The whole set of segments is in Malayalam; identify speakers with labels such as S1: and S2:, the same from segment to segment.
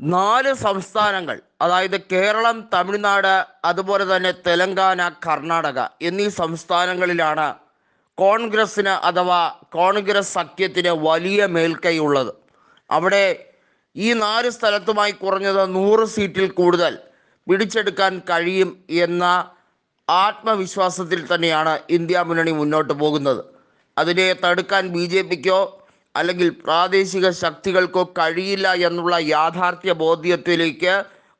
S1: നാല് സംസ്ഥാനങ്ങൾ അതായത് കേരളം തമിഴ്നാട് അതുപോലെ തന്നെ തെലങ്കാന കർണാടക എന്നീ സംസ്ഥാനങ്ങളിലാണ് കോൺഗ്രസ്സിന് അഥവാ കോൺഗ്രസ് സഖ്യത്തിന് വലിയ മേൽക്കൈ ഉള്ളത് അവിടെ ഈ നാല് സ്ഥലത്തുമായി കുറഞ്ഞത് നൂറ് സീറ്റിൽ കൂടുതൽ പിടിച്ചെടുക്കാൻ കഴിയും എന്ന ആത്മവിശ്വാസത്തിൽ തന്നെയാണ് ഇന്ത്യ മുന്നണി മുന്നോട്ട് പോകുന്നത്. അതിനെ തടുക്കാൻ ബി ജെ പിക്കോ അല്ലെങ്കിൽ പ്രാദേശിക ശക്തികൾക്കോ കഴിയില്ല എന്നുള്ള യാഥാർത്ഥ്യ ബോധ്യത്തിലേക്ക്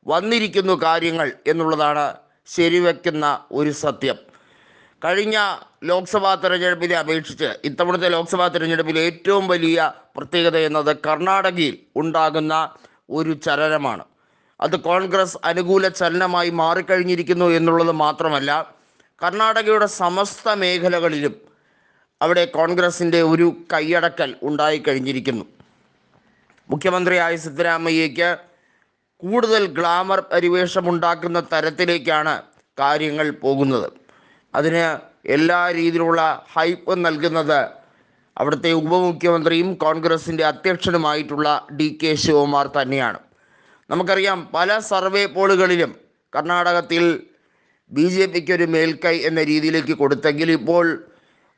S1: വന്നിരിക്കുന്നു കാര്യങ്ങൾ എന്നുള്ളതാണ് ശരിവെക്കുന്ന ഒരു സത്യം. കഴിഞ്ഞ ലോക്സഭാ തെരഞ്ഞെടുപ്പിനെ അപേക്ഷിച്ച് ഇത്തവണത്തെ ലോക്സഭാ തെരഞ്ഞെടുപ്പിൽ ഏറ്റവും വലിയ പ്രത്യേകത എന്നത് കർണാടകയിൽ ഉണ്ടാകുന്ന ഒരു ചലനമാണ്. അത് കോൺഗ്രസ് അനുകൂല ചലനമായി മാറിക്കഴിഞ്ഞിരിക്കുന്നു എന്നുള്ളത് മാത്രമല്ല കർണാടകയുടെ സമസ്ത മേഖലകളിലും അവിടെ കോൺഗ്രസിന്റെ ഒരു കൈയടക്കൽ ഉണ്ടായിക്കഴിഞ്ഞിരിക്കുന്നു മുഖ്യമന്ത്രിയായ സിദ്ധരാമയ്യയ്ക്ക് കൂടുതൽ ഗ്ലാമർ പരിവേഷമുണ്ടാക്കുന്ന തരത്തിലേക്കാണ് കാര്യങ്ങൾ പോകുന്നത്. അതിന് എല്ലാ രീതിയിലുള്ള ഹൈപ്പ് നൽകുന്നത് അവിടുത്തെ ഉപമുഖ്യമന്ത്രിയും കോൺഗ്രസിന്റെ അധ്യക്ഷനുമായിട്ടുള്ള ഡി കെ ശിവകുമാർ തന്നെയാണ്. നമുക്കറിയാം പല സർവേ പോളുകളിലും കർണാടകത്തിൽ ബി ജെ പിക്ക് ഒരു മേൽക്കൈ എന്ന രീതിയിലേക്ക് കൊടുത്തെങ്കിൽ ഇപ്പോൾ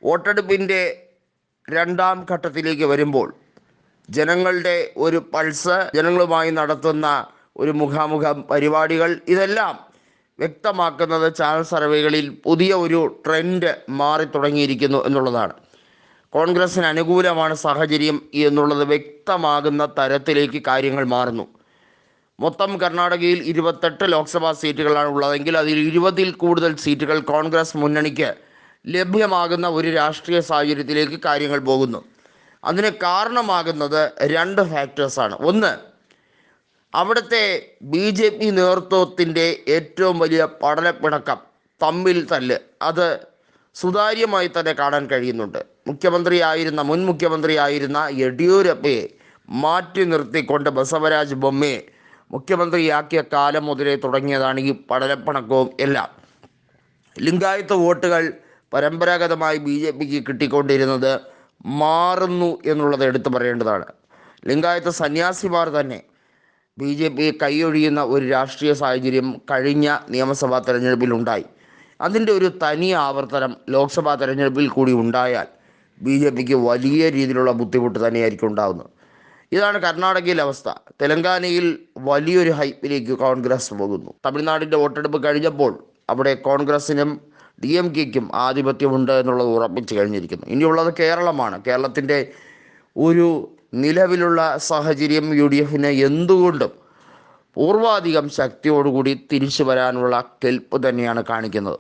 S1: വോട്ടെടുപ്പിന്റെ രണ്ടാം ഘട്ടത്തിലേക്ക് വരുമ്പോൾ ജനങ്ങളുടെ ഒരു പൾസ് ജനങ്ങളുമായി നടത്തുന്ന ഒരു മുഖാമുഖ പരിപാടികൾ ഇതെല്ലാം വ്യക്തമാക്കുന്നത് ചാനൽ സർവേകളിൽ പുതിയ ഒരു ട്രെൻഡ് മാറി തുടങ്ങിയിരിക്കുന്നു എന്നുള്ളതാണ്. കോൺഗ്രസിന് അനുകൂലമാണ് സാഹചര്യം എന്നുള്ളത് വ്യക്തമാകുന്ന തരത്തിലേക്ക് കാര്യങ്ങൾ മാറുന്നു. മൊത്തം കർണാടകയിൽ ഇരുപത്തെട്ട് ലോക്സഭാ സീറ്റുകളാണ് ഉള്ളതെങ്കിൽ അതിൽ ഇരുപതിൽ കൂടുതൽ സീറ്റുകൾ കോൺഗ്രസ് മുന്നണിക്ക് ലഭ്യമാകുന്ന ഒരു രാഷ്ട്രീയ സാഹചര്യത്തിലേക്ക് കാര്യങ്ങൾ പോകുന്നു. അതിന് കാരണമാകുന്നത് രണ്ട് ഫാക്ടേഴ്സാണ് ഒന്ന് അവിടുത്തെ ബി ജെ പി നേതൃത്വത്തിന്റെ ഏറ്റവും വലിയ പഠനപ്പിണക്കം തമ്മിൽ തല്ല്. അത് സുതാര്യമായി തന്നെ കാണാൻ കഴിയുന്നുണ്ട്. മുഖ്യമന്ത്രിയായിരുന്ന മുൻ മുഖ്യമന്ത്രിയായിരുന്ന യെഡിയൂരപ്പയെ മാറ്റി നിർത്തിക്കൊണ്ട് ബസവരാജ് ബൊമ്മയെ മുഖ്യമന്ത്രിയാക്കിയ കാലം മുതലേ തുടങ്ങിയതാണ് ഈ പഠനപ്പിണക്കവും എല്ലാം. ലിംഗായത്ത് വോട്ടുകൾ പരമ്പരാഗതമായി ബി ജെ പിക്ക് കിട്ടിക്കൊണ്ടിരുന്നത് മാറുന്നു എന്നുള്ളത് എടുത്തു പറയേണ്ടതാണ്. ലിംഗായത്ത് സന്യാസിമാർ തന്നെ ബി ജെ പി കൈയൊഴിയുന്ന ഒരു രാഷ്ട്രീയ സാഹചര്യം കഴിഞ്ഞ നിയമസഭാ തെരഞ്ഞെടുപ്പിലുണ്ടായി അതിന്റെ ഒരു തനി ആവർത്തനം ലോക്സഭാ തെരഞ്ഞെടുപ്പിൽ കൂടി ഉണ്ടായാൽ ബി ജെ പിക്ക് വലിയ രീതിയിലുള്ള ബുദ്ധിമുട്ട് തന്നെയായിരിക്കും ഉണ്ടാകുന്നത് ഇതാണ് കർണാടകയിലെ അവസ്ഥ. തെലങ്കാനയിൽ വലിയൊരു ഹൈപ്പിലേക്ക് കോൺഗ്രസ് പോകുന്നു. തമിഴ്നാടിന്റെ വോട്ടെടുപ്പ് കഴിഞ്ഞപ്പോൾ അവിടെ കോൺഗ്രസിനും ഡി എം കെക്കും ആധിപത്യമുണ്ട് എന്നുള്ളത് ഉറപ്പിച്ചു കഴിഞ്ഞിരിക്കുന്നു. ഇനിയുള്ളത് കേരളമാണ്. കേരളത്തിന്റെ ഒരു നിലവിലുള്ള സാഹചര്യം യു ഡി എഫിന് എന്തുകൊണ്ടും പൂർവാധികം ശക്തിയോടുകൂടി തിരിച്ചു വരാനുള്ള കെൽപ്പ് തന്നെയാണ് കാണിക്കുന്നത്.